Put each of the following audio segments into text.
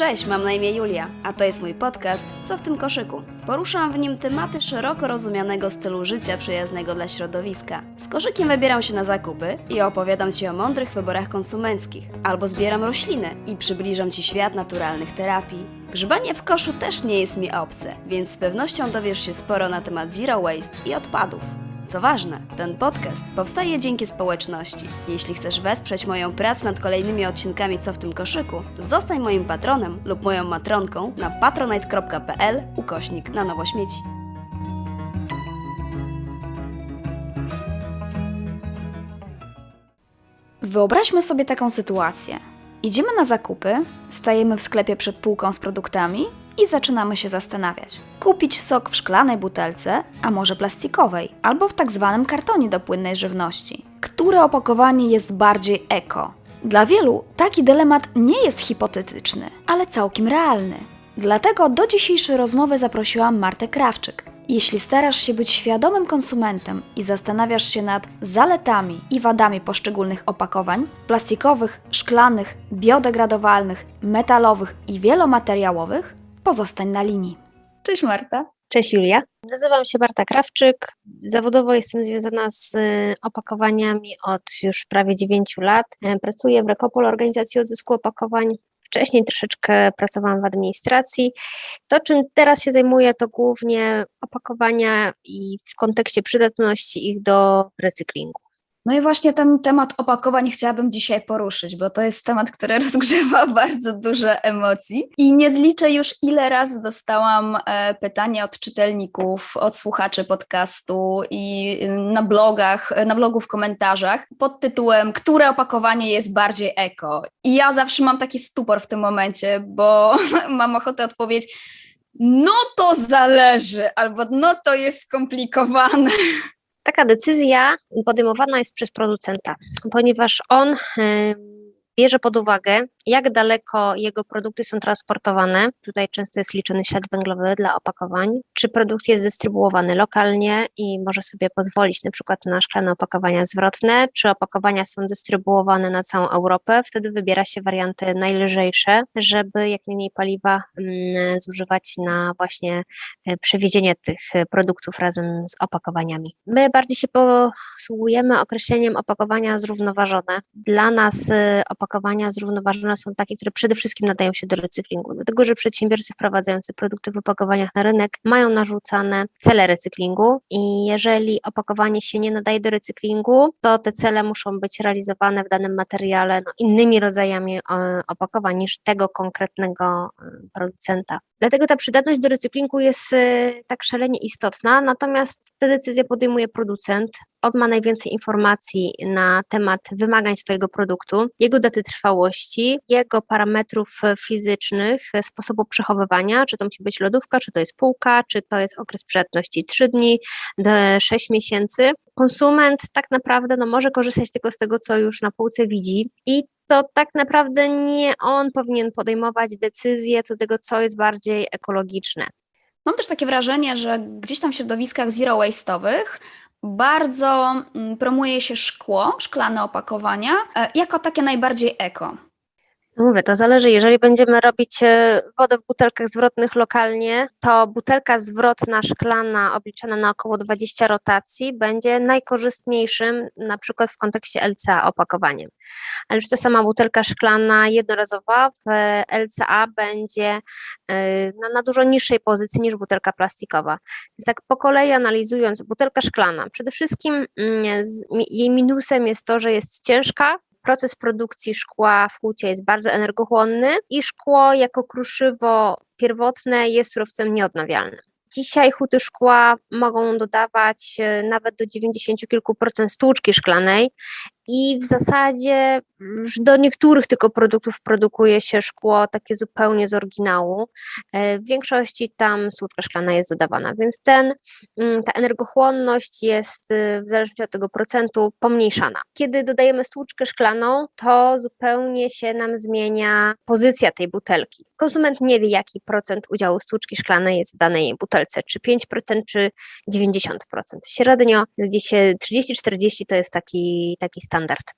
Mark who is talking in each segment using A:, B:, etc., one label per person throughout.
A: Cześć, mam na imię Julia, a to jest mój podcast Co w tym koszyku? Poruszam w nim tematy szeroko rozumianego stylu życia przyjaznego dla środowiska. Z koszykiem wybieram się na zakupy i opowiadam Ci o mądrych wyborach konsumenckich, albo zbieram rośliny i przybliżam Ci świat naturalnych terapii. Grzebanie w koszu też nie jest mi obce, więc z pewnością dowiesz się sporo na temat zero waste i odpadów. Co ważne, ten podcast powstaje dzięki społeczności. Jeśli chcesz wesprzeć moją pracę nad kolejnymi odcinkami Co w tym koszyku, zostań moim patronem lub moją matronką na patronite.pl ukośnik na nowo śmieci.
B: Wyobraźmy sobie taką sytuację. Idziemy na zakupy, stajemy w sklepie przed półką z produktami i zaczynamy się zastanawiać. Kupić sok w szklanej butelce, a może plastikowej, albo w tak zwanym kartonie do płynnej żywności. Które opakowanie jest bardziej eko? Dla wielu taki dylemat nie jest hipotetyczny, ale całkiem realny. Dlatego do dzisiejszej rozmowy zaprosiłam Martę Krawczyk, jeśli starasz się być świadomym konsumentem i zastanawiasz się nad zaletami i wadami poszczególnych opakowań plastikowych, szklanych, biodegradowalnych, metalowych i wielomateriałowych, pozostań na linii. Cześć Marta.
C: Cześć Julia. Nazywam się Marta Krawczyk. Zawodowo jestem związana z y, opakowaniami od już prawie 9 lat. E, Pracuję w Rekopol, organizacji odzysku opakowań. Wcześniej troszeczkę pracowałam w administracji. To, czym teraz się zajmuję, to głównie opakowania i w kontekście przydatności ich do recyklingu.
B: No i właśnie ten temat opakowań chciałabym dzisiaj poruszyć, bo to jest temat, który rozgrzewa bardzo dużo emocji. I nie zliczę już, ile razy dostałam e, pytania od czytelników, od słuchaczy podcastu i na blogach, na blogu w komentarzach pod tytułem Które opakowanie jest bardziej eko? I ja zawsze mam taki stupor w tym momencie, bo mam ochotę odpowiedzieć. No to zależy, albo no to jest skomplikowane.
C: Taka decyzja podejmowana jest przez producenta, ponieważ on bierze pod uwagę, jak daleko jego produkty są transportowane. Tutaj często jest liczony ślad węglowy dla opakowań. Czy produkt jest dystrybuowany lokalnie i może sobie pozwolić na przykład na szklane opakowania zwrotne, czy opakowania są dystrybuowane na całą Europę. Wtedy wybiera się warianty najlżejsze, żeby jak najmniej paliwa mm, zużywać na właśnie e, przewiezienie tych e, produktów razem z opakowaniami. My bardziej się posługujemy określeniem opakowania zrównoważone. Dla nas e, opakowania zrównoważone są takie, które przede wszystkim nadają się do recyklingu, dlatego że przedsiębiorcy wprowadzający produkty w opakowaniach na rynek mają narzucane cele recyklingu i jeżeli opakowanie się nie nadaje do recyklingu, to te cele muszą być realizowane w danym materiale no, innymi rodzajami e, opakowań niż tego konkretnego e, producenta. Dlatego ta przydatność do recyklingu jest e, tak szalenie istotna, natomiast te decyzje podejmuje producent. On ma najwięcej informacji na temat wymagań swojego produktu, jego daty trwałości, jego parametrów e, fizycznych, e, sposobu przechowywania, czy to musi być lodówka, czy to jest półka, czy to jest okres przydatności 3 dni, do 6 miesięcy. Konsument tak naprawdę no, może korzystać tylko z tego, co już na półce widzi i to tak naprawdę nie on powinien podejmować decyzje co do tego, co jest bardziej ekologiczne.
B: Mam też takie wrażenie, że gdzieś tam w środowiskach zero waste'owych bardzo mm, promuje się szkło, szklane opakowania, e, jako takie najbardziej eko.
C: No Mówię, to zależy. Jeżeli będziemy robić e, wodę w butelkach zwrotnych lokalnie, to butelka zwrotna szklana obliczana na około 20 rotacji będzie najkorzystniejszym, na przykład w kontekście LCA opakowaniem. Ale już ta sama butelka szklana jednorazowa w e, LCA będzie e, na, na dużo niższej pozycji niż butelka plastikowa. Więc tak po kolei analizując, butelka szklana, przede wszystkim mm, jej minusem jest to, że jest ciężka, proces produkcji szkła w hucie jest bardzo energochłonny i szkło jako kruszywo pierwotne jest surowcem nieodnawialnym. Dzisiaj huty szkła mogą dodawać e, nawet do 90 kilku procent stłuczki szklanej i w zasadzie do niektórych tylko produktów produkuje się szkło takie zupełnie z oryginału. E, W większości tam stłuczka szklana jest dodawana, więc ten, mm, ta energochłonność jest y, w zależności od tego procentu pomniejszana. Kiedy dodajemy stłuczkę szklaną, to zupełnie się nam zmienia pozycja tej butelki. Konsument nie wie, jaki procent udziału stłuczki szklanej jest w danej butelce, czy 5%, czy 90%. Średnio gdzieś e, 30-40 to jest taki, taki standard.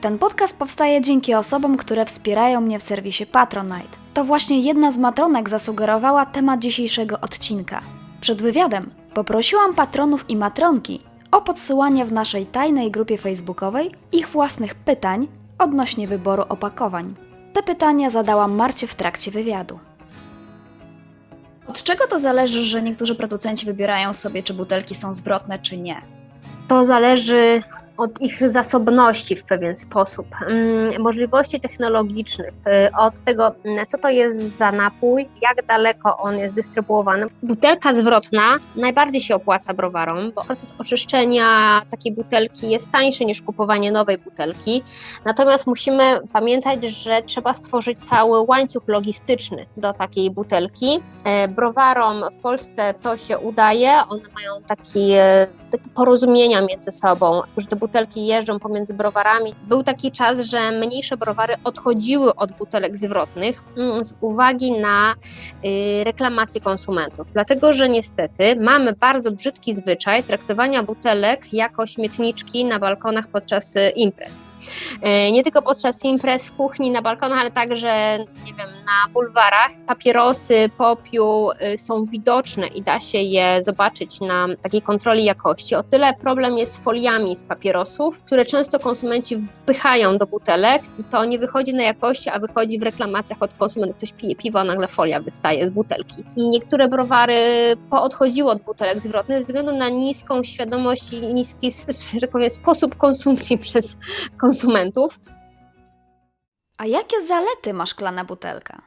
B: Ten podcast powstaje dzięki osobom, które wspierają mnie w serwisie Patronite. To właśnie jedna z matronek zasugerowała temat dzisiejszego odcinka. Przed wywiadem poprosiłam patronów i matronki o podsyłanie w naszej tajnej grupie facebookowej ich własnych pytań odnośnie wyboru opakowań. Te pytania zadałam Marcie w trakcie wywiadu. Od czego to zależy, że niektórzy producenci wybierają sobie, czy butelki są zwrotne, czy nie?
C: To zależy od ich zasobności w pewien sposób, mm, możliwości technologicznych, y, od tego, mm, co to jest za napój, jak daleko on jest dystrybuowany. Butelka zwrotna najbardziej się opłaca browarom, bo proces oczyszczenia takiej butelki jest tańszy niż kupowanie nowej butelki. Natomiast musimy pamiętać, że trzeba stworzyć cały łańcuch logistyczny do takiej butelki. E, Browarom w Polsce to się udaje, one mają e, takie porozumienia między sobą, że butelki jeżdżą pomiędzy browarami. Był taki czas, że mniejsze browary odchodziły od butelek zwrotnych mm, z uwagi na y, reklamację konsumentów. Dlatego, że niestety mamy bardzo brzydki zwyczaj traktowania butelek jako śmietniczki na balkonach podczas y, imprez. Y, Nie tylko podczas imprez w kuchni, na balkonach, ale także, nie wiem, na bulwarach. Papierosy, popiół y, są widoczne i da się je zobaczyć na takiej kontroli jakości. O tyle problem jest z foliami z papierosów, które często konsumenci wpychają do butelek i to nie wychodzi na jakości, a wychodzi w reklamacjach od konsumentów. Ktoś pije piwo, a nagle folia wystaje z butelki. I niektóre browary poodchodziły od butelek zwrotnych ze względu na niską świadomość i niski, że tak powiem, sposób konsumpcji przez konsumentów.
B: A jakie zalety ma szklana butelka?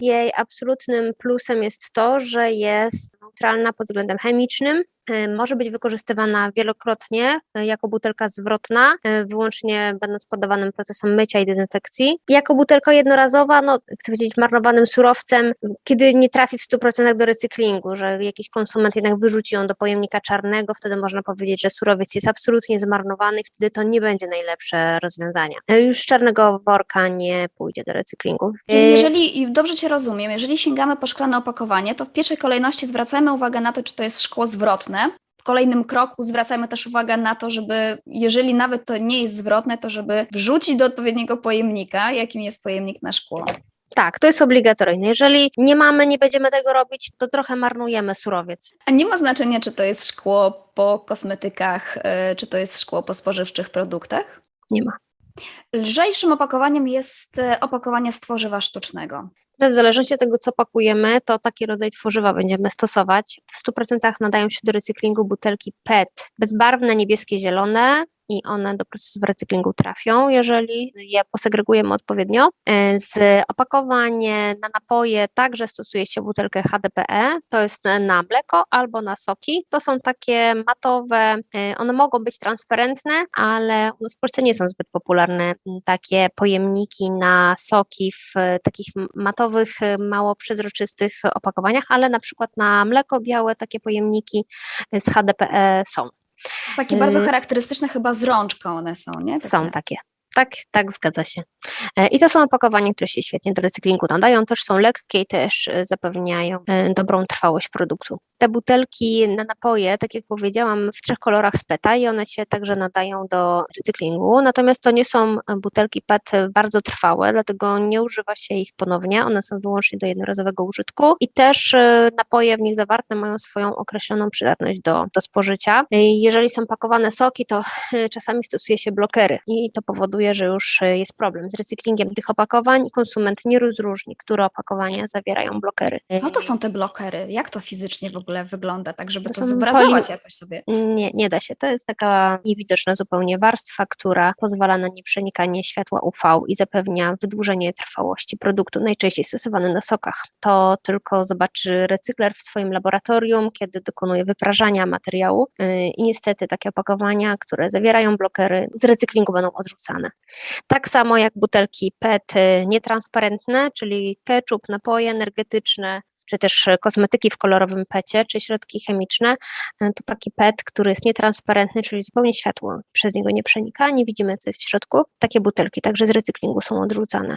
C: Jej absolutnym plusem jest to, że jest neutralna pod względem chemicznym. Y, Może być wykorzystywana wielokrotnie y, jako butelka zwrotna, y, wyłącznie będąc poddawanym procesom mycia i dezynfekcji. Jako butelka jednorazowa, no chcę powiedzieć, marnowanym surowcem, kiedy nie trafi w 100% do recyklingu, że jakiś konsument jednak wyrzuci ją do pojemnika czarnego, wtedy można powiedzieć, że surowiec jest absolutnie zmarnowany i wtedy to nie będzie najlepsze rozwiązanie. Już z czarnego worka nie pójdzie do recyklingu.
B: Czyli jeżeli, dobrze Cię rozumiem, jeżeli sięgamy po szklane opakowanie, to w pierwszej kolejności zwracamy uwagę na to, czy to jest szkło zwrotne. W kolejnym kroku zwracamy też uwagę na to, żeby, jeżeli nawet to nie jest zwrotne, to żeby wrzucić do odpowiedniego pojemnika, jakim jest pojemnik na szkło.
C: Tak, to jest obligatoryjne. Jeżeli nie mamy, nie będziemy tego robić, to trochę marnujemy surowiec.
B: A nie ma znaczenia, czy to jest szkło po kosmetykach, y, czy to jest szkło po spożywczych produktach?
C: Nie ma.
B: Lżejszym opakowaniem jest y, opakowanie z tworzywa sztucznego.
C: W zależności od tego, co pakujemy, to taki rodzaj tworzywa będziemy stosować. W 100% nadają się do recyklingu butelki PET, bezbarwne, niebieskie, zielone i one do procesu recyklingu trafią, jeżeli je posegregujemy odpowiednio. E, Z opakowań na napoje także stosuje się butelkę HDPE, to jest na mleko albo na soki. To są takie matowe, e, one mogą być transparentne, ale u nas w Polsce nie są zbyt popularne takie pojemniki na soki w e, takich matowych, mało przezroczystych opakowaniach, ale na przykład na mleko białe takie pojemniki z HDPE są.
B: Takie bardzo
C: Y-
B: charakterystyczne chyba z rączką one są, nie?
C: Są takie. Tak, tak, zgadza się. E, I to są opakowania, które się świetnie do recyklingu nadają, też są lekkie i też e, zapewniają e, dobrą trwałość produktu. Te butelki na napoje, tak jak powiedziałam, w trzech kolorach z PETA i one się także nadają do recyklingu, natomiast to nie są butelki PET bardzo trwałe, dlatego nie używa się ich ponownie, one są wyłącznie do jednorazowego użytku i też e, napoje w nich zawarte mają swoją określoną przydatność do, do spożycia. E, Jeżeli są pakowane soki, to e, czasami stosuje się blokery i to powoduje, że już jest problem z recyklingiem tych opakowań konsument nie rozróżni, które opakowania zawierają blokery.
B: Co to są te blokery? Jak to fizycznie w ogóle wygląda, tak żeby
C: To
B: to, zobrazować jakoś sobie?
C: Nie, nie da się. To jest taka niewidoczna zupełnie warstwa, która pozwala na nieprzenikanie światła UV i zapewnia wydłużenie trwałości produktu, najczęściej stosowany na sokach. To tylko zobaczy recykler w swoim laboratorium, kiedy dokonuje wyprażania materiału yy, i niestety takie opakowania, które zawierają blokery, z recyklingu będą odrzucane. Tak samo jak butelki PET y, nietransparentne, czyli ketchup, napoje energetyczne, czy też e, kosmetyki w kolorowym pecie, czy środki chemiczne, e, to taki PET, który jest nietransparentny, czyli zupełnie światło przez niego nie przenika, nie widzimy, co jest w środku. Takie butelki także z recyklingu są odrzucane.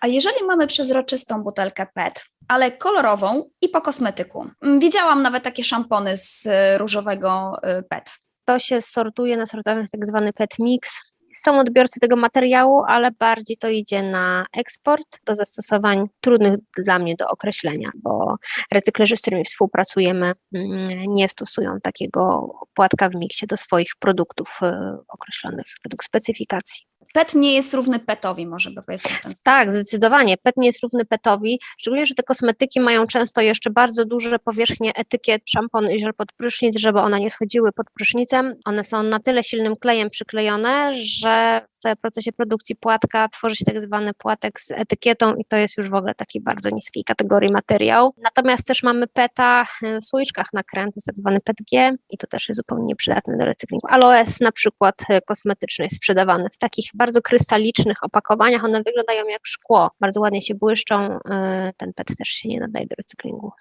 B: A jeżeli mamy przezroczystą butelkę PET, ale kolorową i po kosmetyku? Mm, Widziałam nawet takie szampony z y, różowego PET.
C: To się sortuje na sortowniach tak zwany PET mix. Są odbiorcy tego materiału, ale bardziej to idzie na eksport do zastosowań trudnych dla mnie do określenia, bo recyklerzy, z którymi współpracujemy, mm, nie stosują takiego płatka w miksie do swoich produktów e, określonych według specyfikacji.
B: PET nie jest równy PET-owi, może by powiedzmy ten.
C: Tak, zdecydowanie. PET nie jest równy PETowi, szczególnie, że te kosmetyki mają często jeszcze bardzo duże powierzchnie etykiet, szampon i żel pod prysznic, żeby one nie schodziły pod prysznicem. One są na tyle silnym klejem przyklejone, że w procesie produkcji płatka tworzy się tak zwany płatek z etykietą i to jest już w ogóle taki bardzo niskiej kategorii materiał. Natomiast też mamy PETA w słoiczkach na krem, to jest tak zwany PETG i to też jest zupełnie nieprzydatne do recyklingu. Aloes na przykład e, kosmetyczny jest sprzedawany w takich bardzo krystalicznych opakowaniach, one wyglądają jak szkło, bardzo ładnie się błyszczą, e, ten PET też się nie nadaje do recyklingu.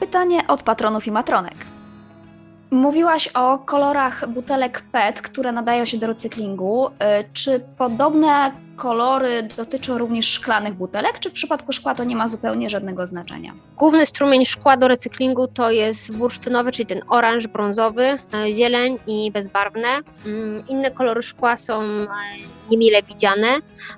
B: Pytanie od patronów i matronek. Mówiłaś o kolorach butelek PET, które nadają się do recyklingu. Y, Czy podobne kolory dotyczą również szklanych butelek, czy w przypadku szkła to nie ma zupełnie żadnego znaczenia?
C: Główny strumień szkła do recyklingu to jest bursztynowy, czyli ten oranż, brązowy, e, zieleń i bezbarwne. Mm, Inne kolory szkła są e, niemile widziane.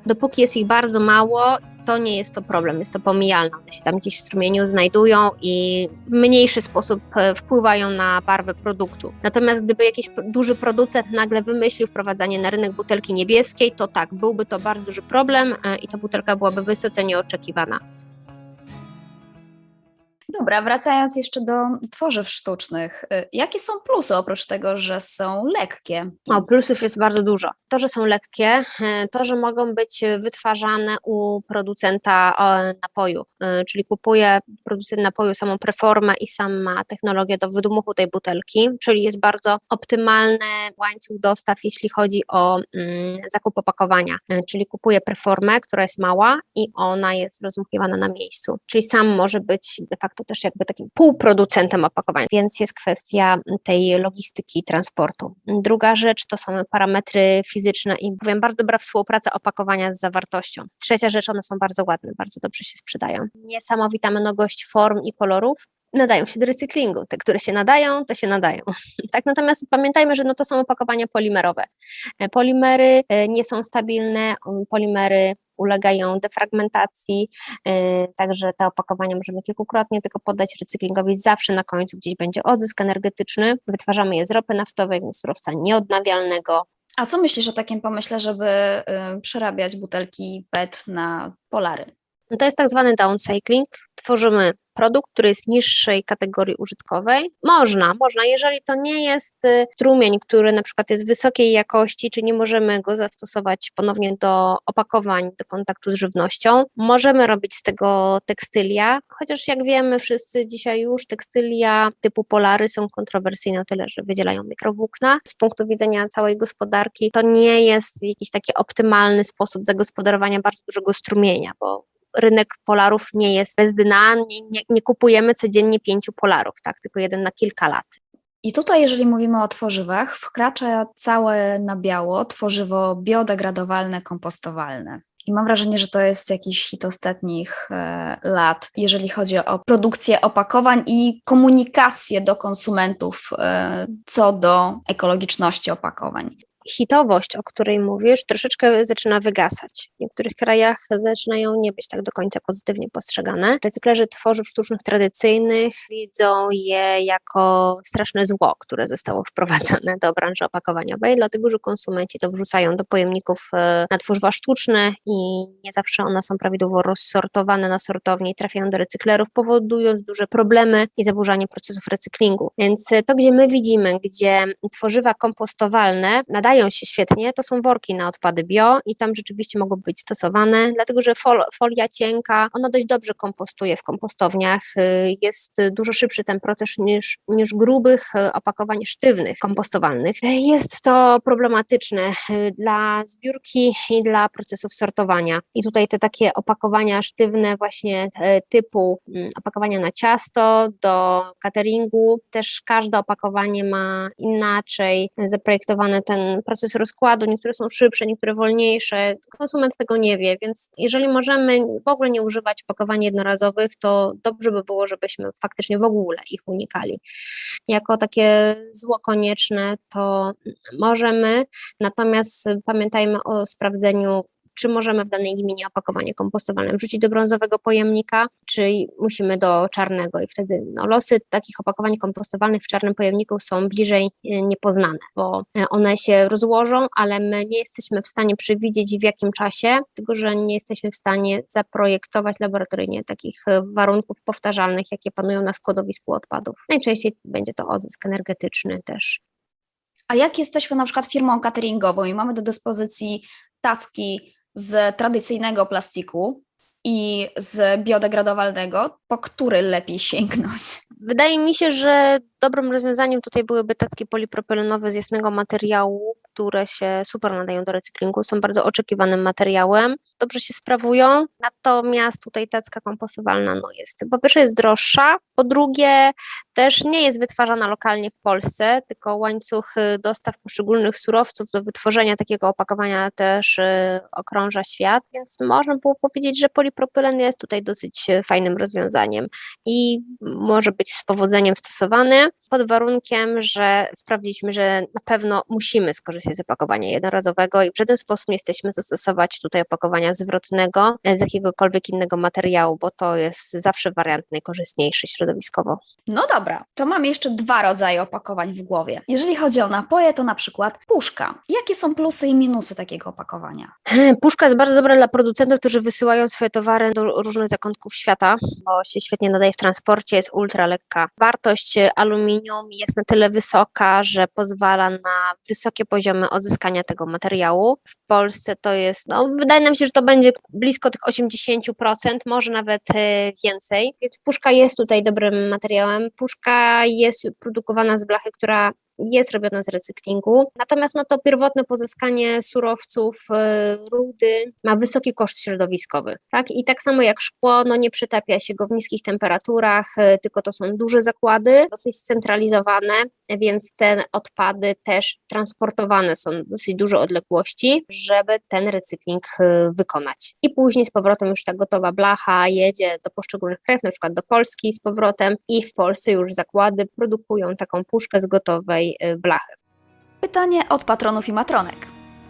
C: Dopóki jest ich bardzo mało, to nie jest to problem, jest to pomijalne. One się tam gdzieś w strumieniu znajdują i w mniejszy sposób e, wpływają na barwę produktu. Natomiast gdyby jakiś duży producent nagle wymyślił wprowadzanie na rynek butelki niebieskiej, to tak, byłby to bardzo duży problem e, i ta butelka byłaby wysoce nieoczekiwana.
B: Dobra, wracając jeszcze do tworzyw sztucznych. y, Jakie są plusy oprócz tego, że są lekkie?
C: O, plusów jest bardzo dużo. To, że są lekkie, e, to, że mogą być wytwarzane u producenta napoju, e, czyli kupuje producent napoju samą preformę i sama technologię do wydmuchu tej butelki, czyli jest bardzo optymalny łańcuch dostaw, jeśli chodzi o mm, zakup opakowania, czyli kupuje preformę, która jest mała i ona jest rozmuchiwana na miejscu, czyli sam może być de facto też jakby takim półproducentem opakowania, więc jest kwestia tej logistyki transportu. Druga rzecz to są parametry fizyczne i powiem bardzo dobra współpraca opakowania z zawartością. Trzecia rzecz, one są bardzo ładne, bardzo dobrze się sprzedają. Niesamowita mnogość form i kolorów, nadają się do recyklingu. Te, które się nadają, te się nadają. Tak, natomiast pamiętajmy, że no to są opakowania polimerowe. E, Polimery e, nie są stabilne, polimery ulegają defragmentacji, e, także te opakowania możemy kilkukrotnie tylko poddać recyklingowi. Zawsze na końcu gdzieś będzie odzysk energetyczny. Wytwarzamy je z ropy naftowej, więc surowca nieodnawialnego.
B: A co myślisz o takim pomyśle, żeby y, przerabiać butelki PET na polary?
C: No to jest tak zwany downcycling. Tworzymy produkt, który jest niższej kategorii użytkowej. Można, można, jeżeli to nie jest y, strumień, który na przykład jest wysokiej jakości, czy nie możemy go zastosować ponownie do opakowań, do kontaktu z żywnością, możemy robić z tego tekstylia, chociaż jak wiemy wszyscy dzisiaj już tekstylia typu polary są kontrowersyjne o tyle, że wydzielają mikrowłókna. Z punktu widzenia całej gospodarki to nie jest jakiś taki optymalny sposób zagospodarowania bardzo dużego strumienia, bo rynek polarów nie jest bez dna, nie, nie, nie kupujemy codziennie pięciu polarów, tak, tylko jeden na kilka lat.
B: I tutaj, jeżeli mówimy o tworzywach, wkracza całe na biało tworzywo biodegradowalne, kompostowalne. I mam wrażenie, że to jest jakiś hit ostatnich e, lat, jeżeli chodzi o produkcję opakowań i komunikację do konsumentów e, co do ekologiczności opakowań.
C: Hitowość, o której mówisz, troszeczkę zaczyna wygasać. W niektórych krajach zaczynają nie być tak do końca pozytywnie postrzegane. Recyklerzy tworzyw sztucznych tradycyjnych widzą je jako straszne zło, które zostało wprowadzone do branży opakowaniowej, dlatego że konsumenci to wrzucają do pojemników e, na tworzywa sztuczne i nie zawsze one są prawidłowo rozsortowane na sortowni i trafiają do recyklerów, powodując duże problemy i zaburzanie procesów recyklingu. Więc to, gdzie my widzimy, gdzie tworzywa kompostowalne nadają się świetnie, to są worki na odpady bio i tam rzeczywiście mogą być stosowane, dlatego że fol, folia cienka, ona dość dobrze kompostuje w kompostowniach. y, Jest dużo szybszy ten proces niż, niż grubych y, opakowań sztywnych, kompostowalnych. Y, Jest to problematyczne dla zbiórki i dla procesów sortowania. I tutaj te takie opakowania sztywne właśnie typu mm, opakowania na ciasto, do cateringu, też każde opakowanie ma inaczej zaprojektowany ten proces rozkładu, niektóre są szybsze, niektóre wolniejsze. Konsument tego nie wie, więc jeżeli możemy w ogóle nie używać opakowań jednorazowych, to dobrze by było, żebyśmy faktycznie w ogóle ich unikali. Jako takie zło konieczne to możemy, natomiast pamiętajmy o sprawdzeniu czy możemy w danej gminie opakowanie kompostowane wrzucić do brązowego pojemnika, czy musimy do czarnego i wtedy no, losy takich opakowań kompostowalnych w czarnym pojemniku są bliżej e, niepoznane, bo e, one się rozłożą, ale my nie jesteśmy w stanie przewidzieć w jakim czasie, tylko że nie jesteśmy w stanie zaprojektować laboratoryjnie takich e, warunków powtarzalnych, jakie panują na składowisku odpadów. Najczęściej będzie to odzysk energetyczny też.
B: A jak jesteśmy na przykład firmą cateringową i mamy do dyspozycji tacki z tradycyjnego plastiku i z biodegradowalnego, po który lepiej sięgnąć?
C: Wydaje mi się, że dobrym rozwiązaniem tutaj byłyby tacki polipropylenowe z jasnego materiału, które się super nadają do recyklingu, są bardzo oczekiwanym materiałem, dobrze się sprawują, natomiast tutaj tacka kompostowalna no jest, po pierwsze jest droższa, po drugie też nie jest wytwarzana lokalnie w Polsce, tylko łańcuch dostaw poszczególnych surowców do wytworzenia takiego opakowania też y, okrąża świat, więc można było powiedzieć, że polipropylen jest tutaj dosyć fajnym rozwiązaniem i może być z powodzeniem stosowany pod warunkiem, że sprawdziliśmy, że na pewno musimy skorzystać z opakowania jednorazowego i w żaden sposób nie jesteśmy zastosować tutaj opakowania zwrotnego e, z jakiegokolwiek innego materiału, bo to jest zawsze wariant najkorzystniejszy środowiskowo.
B: No dobra, to mam jeszcze dwa rodzaje opakowań w głowie. Jeżeli chodzi o napoje, to na przykład puszka. Jakie są plusy i minusy takiego opakowania?
C: Puszka jest bardzo dobra dla producentów, którzy wysyłają swoje towary do różnych zakątków świata, bo się świetnie nadaje w transporcie, jest ultra lekka. Wartość e, jest na tyle wysoka, że pozwala na wysokie poziomy odzyskania tego materiału. W Polsce to jest, no wydaje nam się, że to będzie blisko tych 80%, może nawet e, więcej. Więc puszka jest tutaj dobrym materiałem. Puszka jest produkowana z blachy, która jest robiona z recyklingu. Natomiast no to pierwotne pozyskanie surowców, e, rudy ma wysoki koszt środowiskowy. Tak? I tak samo jak szkło, no nie przytapia się go w niskich temperaturach, e, tylko to są duże zakłady, dosyć scentralizowane, więc te odpady też transportowane są dosyć duże odległości, żeby ten recykling e, wykonać. I później z powrotem już ta gotowa blacha jedzie do poszczególnych krajów, na przykład do Polski z powrotem i w Polsce już zakłady produkują taką puszkę z gotowej y, blachy.
B: Pytanie od patronów i matronek.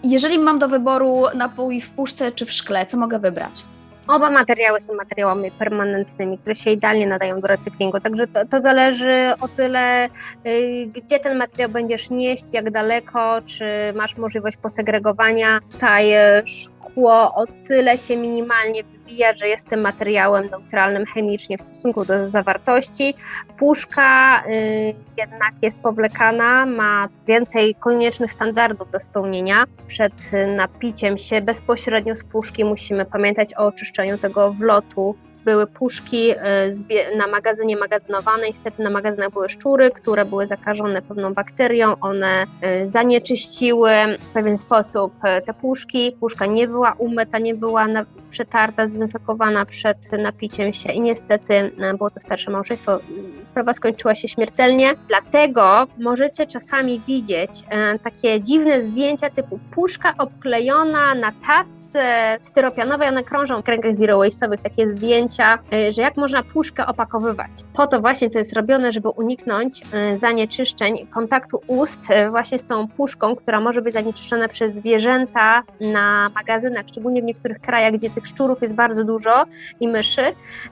B: Jeżeli mam do wyboru napój w puszce czy w szkle, co mogę wybrać?
C: Oba materiały są materiałami permanentnymi, które się idealnie nadają do recyklingu, także to, to zależy o tyle, y, gdzie ten materiał będziesz nieść, jak daleko, czy masz możliwość posegregowania. Tutaj y, szkło o tyle się minimalnie wybija, że jest tym materiałem neutralnym chemicznie w stosunku do zawartości. Puszka y, jednak jest powlekana, ma więcej koniecznych standardów do spełnienia. Przed y, napiciem się bezpośrednio z puszki musimy pamiętać o oczyszczeniu tego wlotu. Były puszki y, na magazynie magazynowane, niestety na magazynach były szczury, które były zakażone pewną bakterią, one y, zanieczyściły w pewien sposób te puszki. Puszka nie była umyta, nie była przetarta, zdezynfekowana przed napiciem się i niestety y, było to starsze małżeństwo. Sprawa skończyła się śmiertelnie, dlatego możecie czasami widzieć e, takie dziwne zdjęcia typu puszka obklejona na tacce styropianowej, one krążą w kręgach zero waste'owych, takie zdjęcia, e, że jak można puszkę opakowywać. Po to właśnie to jest robione, żeby uniknąć e, zanieczyszczeń kontaktu ust e, właśnie z tą puszką, która może być zanieczyszczona przez zwierzęta na magazynach, szczególnie w niektórych krajach, gdzie tych szczurów jest bardzo dużo i myszy,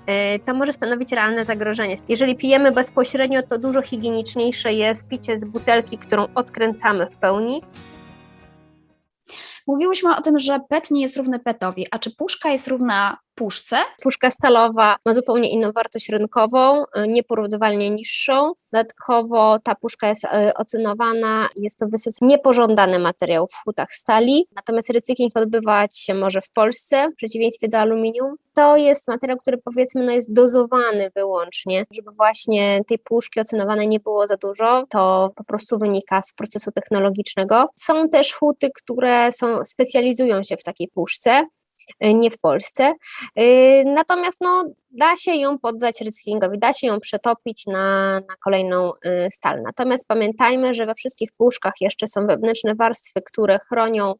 C: e, to może stanowić realne zagrożenie. Jeżeli pijemy bezpośrednio, to dużo higieniczniejsze jest picie z butelki, którą odkręcamy w pełni.
B: Mówiłyśmy o tym, że PET nie jest równy PETowi, a czy puszka jest równa puszce?
C: Puszka stalowa ma zupełnie inną wartość rynkową, y, nieporównywalnie niższą. Dodatkowo ta puszka jest y, ocenowana, jest to wysoce niepożądany materiał w hutach stali, natomiast recykling odbywać się może w Polsce, w przeciwieństwie do aluminium. To jest materiał, który powiedzmy no jest dozowany wyłącznie, żeby właśnie tej puszki ocenowanej nie było za dużo, to po prostu wynika z procesu technologicznego. Są też huty, które są, specjalizują się w takiej puszce, nie w Polsce. Y, Natomiast no, da się ją poddać recyklingowi, da się ją przetopić na, na kolejną y, stal. Natomiast pamiętajmy, że we wszystkich puszkach jeszcze są wewnętrzne warstwy, które chronią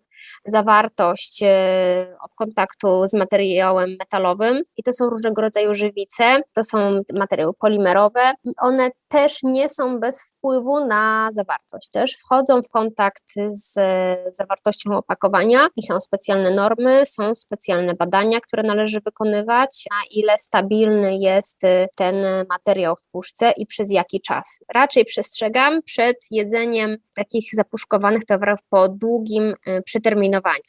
C: zawartość y, od kontaktu z materiałem metalowym i to są różnego rodzaju żywice, to są materiały polimerowe i one też nie są bez wpływu na zawartość. Też wchodzą w kontakt z zawartością opakowania i są specjalne normy, są specjalne badania, które należy wykonywać, na ile stabilny jest y, ten materiał w puszce i przez jaki czas. Raczej przestrzegam przed jedzeniem takich zapuszkowanych towarów po długim y, przeterminowaniu.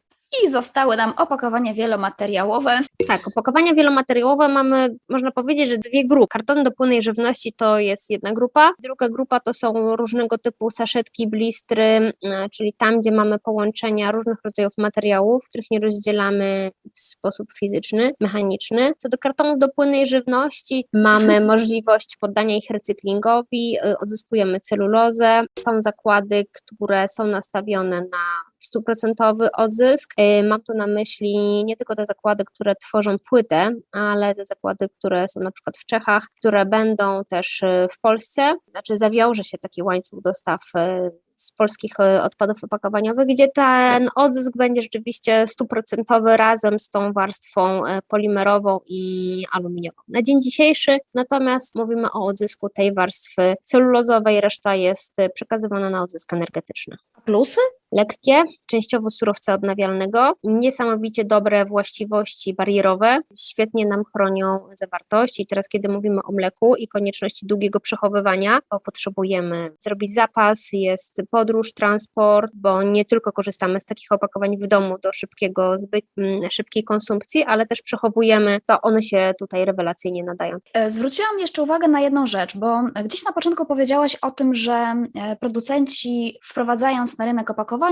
B: I zostały nam opakowania wielomateriałowe.
C: Tak, opakowania wielomateriałowe mamy, można powiedzieć, że dwie grupy. Kartony do płynnej żywności to jest jedna grupa, druga grupa to są różnego typu saszetki, blistry, e, czyli tam, gdzie mamy połączenia różnych rodzajów materiałów, których nie rozdzielamy w sposób fizyczny, mechaniczny. Co do kartonów do płynnej żywności, mamy możliwość poddania ich recyklingowi, e, odzyskujemy celulozę. Są zakłady, które są nastawione na stuprocentowy odzysk. Y, Mam tu na myśli nie tylko te zakłady, które tworzą płytę, ale te zakłady, które są na przykład w Czechach, które będą też y, w Polsce. Znaczy zawiąże się taki łańcuch dostaw y, z polskich odpadów opakowaniowych, gdzie ten odzysk będzie rzeczywiście stuprocentowy razem z tą warstwą polimerową i aluminiową. Na dzień dzisiejszy natomiast mówimy o odzysku tej warstwy celulozowej, reszta jest przekazywana na odzysk energetyczny
B: Plusy?
C: Lekkie, częściowo surowca odnawialnego, niesamowicie dobre właściwości barierowe, świetnie nam chronią zawartość i teraz kiedy mówimy o mleku i konieczności długiego przechowywania, bo potrzebujemy zrobić zapas, jest podróż, transport, bo nie tylko korzystamy z takich opakowań w domu do szybkiego zbyt, mm, szybkiej konsumpcji, ale też przechowujemy, to one się tutaj rewelacyjnie nadają.
B: E, Zwróciłam jeszcze uwagę na jedną rzecz, bo gdzieś na początku powiedziałaś o tym, że e, producenci wprowadzając na rynek opakowania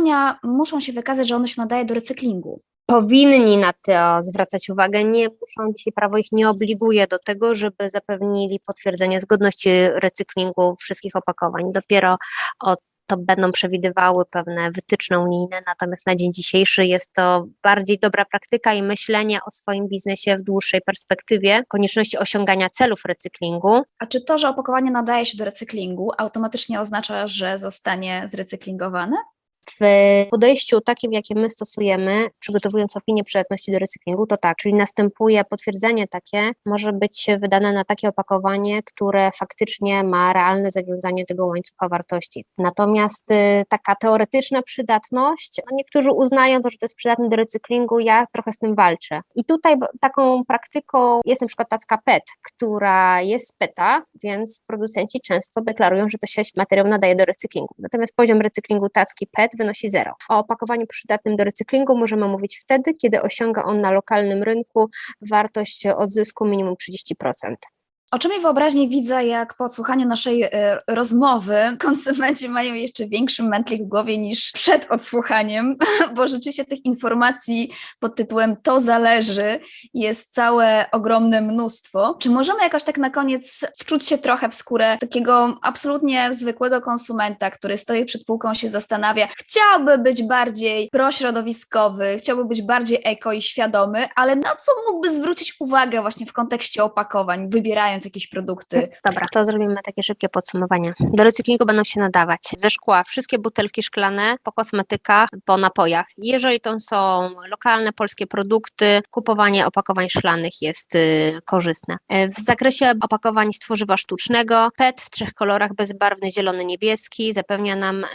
B: muszą się wykazać, że ono się nadaje do recyklingu.
C: powinni na to zwracać uwagę. Nie muszą, dzisiaj prawo ich nie obliguje do tego, żeby zapewnili potwierdzenie zgodności recyklingu wszystkich opakowań. Dopiero o to będą przewidywały pewne wytyczne unijne, natomiast na dzień dzisiejszy jest to bardziej dobra praktyka i myślenie o swoim biznesie w dłuższej perspektywie, konieczności osiągania celów recyklingu.
B: A czy to, że opakowanie nadaje się do recyklingu, automatycznie oznacza, że zostanie zrecyklingowane?
C: W podejściu takim, jakie my stosujemy, przygotowując opinię przydatności do recyklingu, to tak, czyli następuje potwierdzenie takie, może być wydane na takie opakowanie, które faktycznie ma realne zawiązanie tego łańcucha wartości. Natomiast y, taka teoretyczna przydatność, no niektórzy uznają to, że to jest przydatne do recyklingu, ja trochę z tym walczę. I tutaj taką praktyką jest na przykład tacka PET, która jest PETA, więc producenci często deklarują, że to się materiał nadaje do recyklingu. Natomiast poziom recyklingu tacki PET wynosi zero. O opakowaniu przydatnym do recyklingu możemy mówić wtedy, kiedy osiąga on na lokalnym rynku wartość odzysku minimum 30%.
B: Oczymi wyobraźni widzę, jak po odsłuchaniu naszej e, rozmowy konsumenci mają jeszcze większy mętlik w głowie niż przed odsłuchaniem, bo rzeczywiście tych informacji pod tytułem to zależy jest całe ogromne mnóstwo. Czy możemy jakoś tak na koniec wczuć się trochę w skórę takiego absolutnie zwykłego konsumenta, który stoi przed półką, się zastanawia, chciałby być bardziej prośrodowiskowy, chciałby być bardziej eko i świadomy, ale na co mógłby zwrócić uwagę właśnie w kontekście opakowań, wybierając jakieś produkty?
C: Dobra, to zrobimy takie szybkie podsumowanie. Do recyklingu będą się nadawać ze szkła wszystkie butelki szklane po kosmetykach, po napojach. Jeżeli to są lokalne polskie produkty, kupowanie opakowań szklanych jest y, korzystne. Y, W zakresie opakowań z tworzywa sztucznego, PET w trzech kolorach, bezbarwny, zielony, niebieski, zapewnia nam y,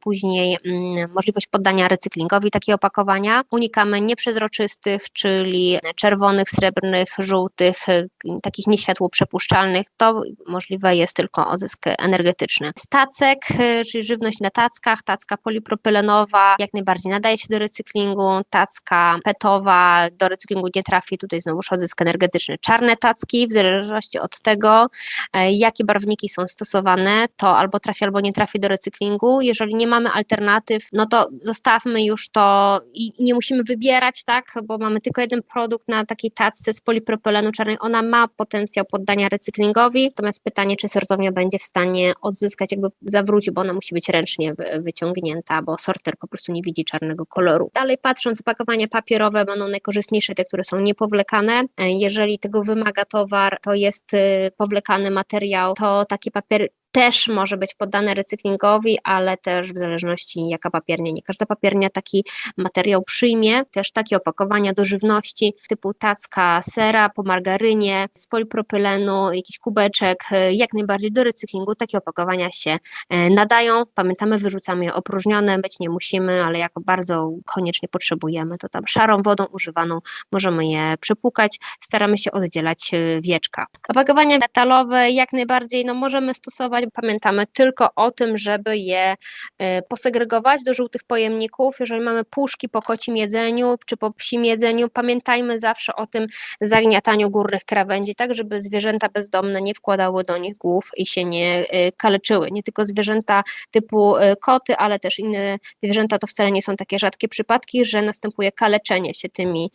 C: później mm, możliwość poddania recyklingowi takiego opakowania. Unikamy nieprzezroczystych, czyli czerwonych, srebrnych, żółtych, y, takich nieświatło przepuszczalnych, to możliwe jest tylko odzysk energetyczny. Stacek, y, czyli żywność na tackach, tacka polipropylenowa jak najbardziej nadaje się do recyklingu, tacka petowa do recyklingu nie trafi, tutaj znowuż odzysk energetyczny. Czarne tacki, w zależności od tego, e, jakie barwniki są stosowane, to albo trafi, albo nie trafi do recyklingu. Jeżeli nie mamy alternatyw, no to zostawmy już to i nie musimy wybierać, tak, bo mamy tylko jeden produkt na takiej tacce z polipropylenu czarnej, ona ma potencjał poddania poddania recyklingowi. Natomiast pytanie, czy sortownia będzie w stanie odzyskać, jakby zawrócić, bo ona musi być ręcznie wy- wyciągnięta, bo sorter po prostu nie widzi czarnego koloru. Dalej patrząc, opakowania papierowe będą najkorzystniejsze, te, które są niepowlekane. E, Jeżeli tego wymaga towar, to jest y, powlekany materiał, to taki papier też może być poddany recyklingowi, ale też w zależności jaka papiernia. Nie każda papiernia taki materiał przyjmie. Też takie opakowania do żywności typu tacka sera po margarynie, z polipropylenu, jakiś kubeczek, e, jak najbardziej do recyklingu. Takie opakowania się e, nadają. Pamiętamy, wyrzucamy je opróżnione, być nie musimy, ale jako bardzo koniecznie potrzebujemy, to tam szarą wodą używaną możemy je przepłukać. Staramy się oddzielać e, wieczka. Opakowania metalowe jak najbardziej no, możemy stosować. Pamiętamy tylko o tym, żeby je e, posegregować do żółtych pojemników. Jeżeli mamy puszki po kocim jedzeniu czy po psim jedzeniu, pamiętajmy zawsze o tym zagniataniu górnych krawędzi, tak żeby zwierzęta bezdomne nie wkładały do nich głów i się nie e, kaleczyły. Nie tylko zwierzęta typu e, koty, ale też inne zwierzęta to wcale nie są takie rzadkie przypadki, że następuje kaleczenie się tymi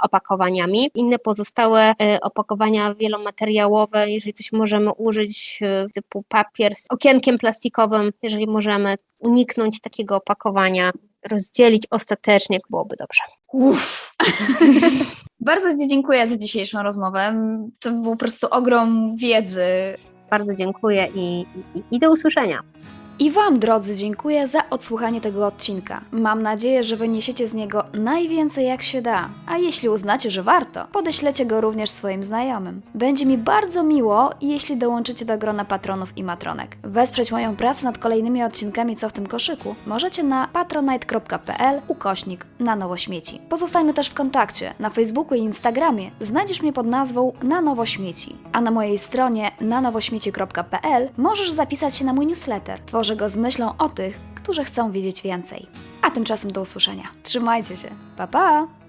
C: opakowaniami. Inne pozostałe opakowania wielomateriałowe, jeżeli coś możemy użyć typu papier z okienkiem plastikowym, jeżeli możemy uniknąć takiego opakowania, rozdzielić ostatecznie, byłoby dobrze.
B: Uff. Bardzo Ci dziękuję za dzisiejszą rozmowę. To był po prostu ogrom wiedzy.
C: Bardzo dziękuję i, i, i do usłyszenia.
B: I Wam, drodzy, dziękuję za odsłuchanie tego odcinka. Mam nadzieję, że wyniesiecie z niego najwięcej jak się da. A jeśli uznacie, że warto, podeślecie go również swoim znajomym. Będzie mi bardzo miło, jeśli dołączycie do grona patronów i matronek. Wesprzeć moją pracę nad kolejnymi odcinkami Co w tym koszyku możecie na patronite.pl ukośnik na nowo śmieci. Pozostajmy też w kontakcie. Na Facebooku i Instagramie znajdziesz mnie pod nazwą Na nowo śmieci. A na mojej stronie nanowośmieci.pl możesz zapisać się na mój newsletter. Go z myślą o tych, którzy chcą wiedzieć więcej. A tymczasem do usłyszenia. Trzymajcie się. Pa pa!